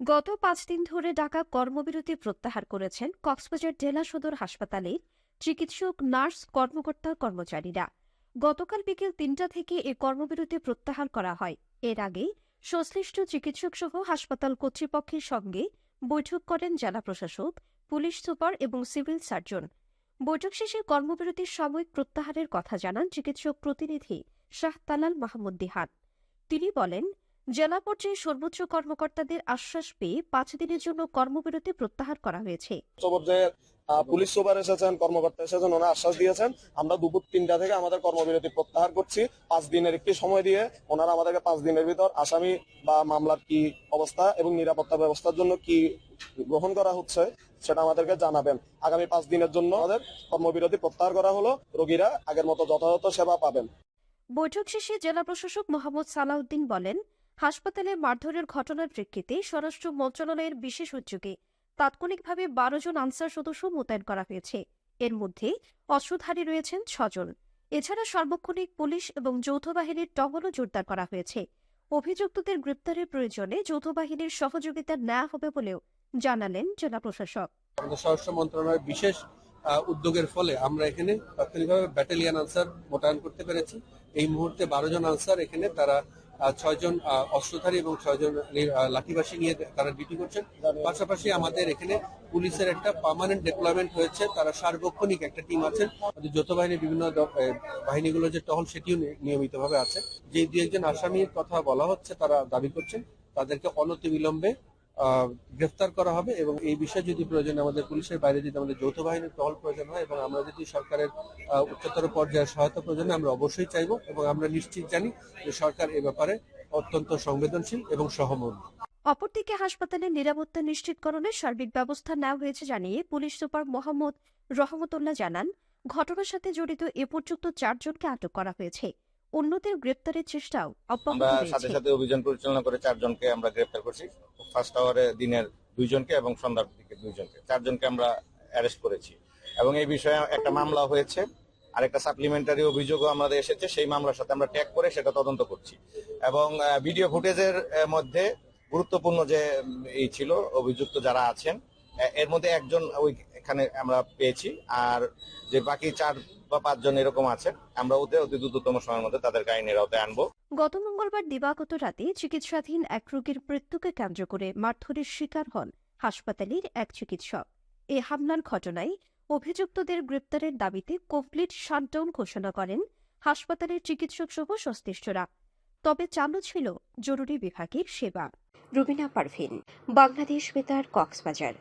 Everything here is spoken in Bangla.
গত পাঁচ দিন ধরে ডাকা কর্মবিরতি প্রত্যাহার করেছেন কক্সবাজার জেলা সদর হাসপাতালের চিকিৎসক, নার্স, কর্মকর্তা, কর্মচারীরা। গতকাল বিকেল তিনটা থেকে এ কর্মবিরতি প্রত্যাহার করা হয়। এর আগে সংশ্লিষ্ট চিকিৎসক সহ হাসপাতাল কর্তৃপক্ষের সঙ্গে বৈঠক করেন জেলা প্রশাসক, পুলিশ সুপার এবং সিভিল সার্জন। বৈঠক শেষে কর্মবিরতির সাময়িক প্রত্যাহারের কথা জানান চিকিৎসক প্রতিনিধি শাহ তালাল মাহমুদ দিহান। তিনি বলেন জেলা পর্যায়ে সর্বোচ্চ কর্মকর্তাদের আশ্বাস পেয়ে পাঁচ দিনের জন্য কর্মবিরতি প্রত্যাহার করা হয়েছে। পুলিশ সুপার এসেছেন কর্মকর্তা এসেছেন ওনারা আশ্বাস দিয়েছেন। আমরা দুপুর তিনটা থেকে আমাদের কর্মবিরতি প্রত্যাহার করছি। পাঁচ দিনের একটি সময় দিয়ে ওনারা আমাদেরকে পাঁচ দিনের ভিতর আসামি বা মামলার কি অবস্থা এবং নিরাপত্তা ব্যবস্থার জন্য কি গ্রহণ করা হচ্ছে সেটা আমাদেরকে জানাবেন। আগামী পাঁচ দিনের জন্য আমাদের কর্মবিরতি প্রত্যাহার করা হলো। রোগীরা আগের মতো যথাযথ সেবা পাবেন। বৈঠক শেষে জেলা প্রশাসক মোহাম্মদ সালাউদ্দিন বলেন হাসপাতালে মারধরের ঘটনার প্রেক্ষিতে স্বরাষ্ট্র মন্ত্রণালয়ের বিশেষ উদ্যোগে তাৎক্ষণিকভাবে বারো জন আনসার সদস্য মোতায়েন করা হয়েছে। এর মধ্যে অস্ত্রধারী রয়েছেন ছজন এছাড়া সার্বক্ষণিক পুলিশ এবং যৌথ বাহিনীর টহলও জোরদার করা হয়েছে। অভিযুক্তদের গ্রেপ্তারের প্রয়োজনে যৌথ বাহিনীর সহযোগিতা নেওয়া হবে বলেও জানালেন জেলা প্রশাসক। স্বরাষ্ট্র মন্ত্রণালয়ের বিশেষ উদ্যোগের ফলে আমরা এখানে তাৎক্ষণিকভাবে ব্যাটালিয়ান আনসার মোতায়েন করতে পেরেছি। এই মুহূর্তে বারো জন আনসার এখানে তারা ছয়জন অস্ত্রধারী এবং ছয়জন লাঠিবাসী নিয়ে তারা ডিউটি করছেন। পাশাপাশি আমাদের এখানে পুলিশের একটা পার্মানেন্ট ডেপ্লয়মেন্ট হয়েছে। তারা সার্বক্ষণিক একটা টিম আছেন। যৌথ বাহিনীর বিভিন্ন বাহিনীগুলো যে টহল সেটিও নিয়মিতভাবে আছে। যে দু একজন আসামির কথা বলা হচ্ছে, তারা দাবি করছেন, তাদেরকে অনতিবিলম্বে গ্রেফতার করা হবে এবং এই বিষয়ে যদি প্রয়োজন আমাদের পুলিশের বাইরে যদি আমাদের যৌথ বাহিনীর টহল প্রয়োজন হয় এবং আমরা যদি সরকারের উচ্চতর পর্যায়ের সহায়তা প্রয়োজন আমরা অবশ্যই চাইব এবং আমরা নিশ্চিত জানি যে সরকার এ ব্যাপারে অত্যন্ত সংবেদনশীল এবং সহমত। অপরদিকে হাসপাতালের নিরাপত্তা নিশ্চিতকরণে সার্বিক ব্যবস্থা নেওয়া হয়েছে জানিয়ে পুলিশ সুপার মোহাম্মদ রহমতুল্লাহ জানান, ঘটনার সাথে জড়িত এ পর্যন্ত চারজনকে আটক করা হয়েছে। অন্যদের গ্রেপ্তারের চেষ্টাও অব্যাহত আমরা সাথে সাথে অভিযান পরিচালনা করে চারজনকে আমরা গ্রেপ্তার করছি। ফার্স্ট আওয়ারে দিনের দুইজনকে এবং সন্ধ্যার দিকে দুইজনকে। চারজনকে আমরা অ্যারেস্ট করেছি। এবং এই বিষয়ে একটা মামলা হয়েছে। আর একটা সাপ্লিমেন্টারি অভিযোগও আমাদের এসেছে। সেই মামলার সাথে আমরা ট্যাগ করে সেটা তদন্ত করছি। এবং ভিডিও ফুটেজের মধ্যে গুরুত্বপূর্ণ যে এই ছিল অভিযুক্ত যারা আছেন এর মধ্যে একজন ওই এখানে আমরা পেয়েছি। আর যে বাকি চার বা পাঁচজন এরকম আছে আমরা ওদের অতি দ্রুততম সময়ের মধ্যে তাদেরকে আইনের আওতায় আনব। গত মঙ্গলবার দিবাগত রাতে চিকিৎসাধীন এক রোগীর মৃত্যুকে কেন্দ্র করে মারধরের শিকার হন হাসপাতালের এক চিকিৎসক। এ হামলার ঘটনায় অভিযুক্তদের গ্রেপ্তারের দাবিতে কমপ্লিট শাটডাউন ঘোষণা করেন হাসপাতালের চিকিৎসক সহ সংশ্লিষ্টরা। তবে চালু ছিল জরুরি বিভাগের সেবা। রুবিনা পারভিন বাংলাদেশ বেতার কক্সবাজার।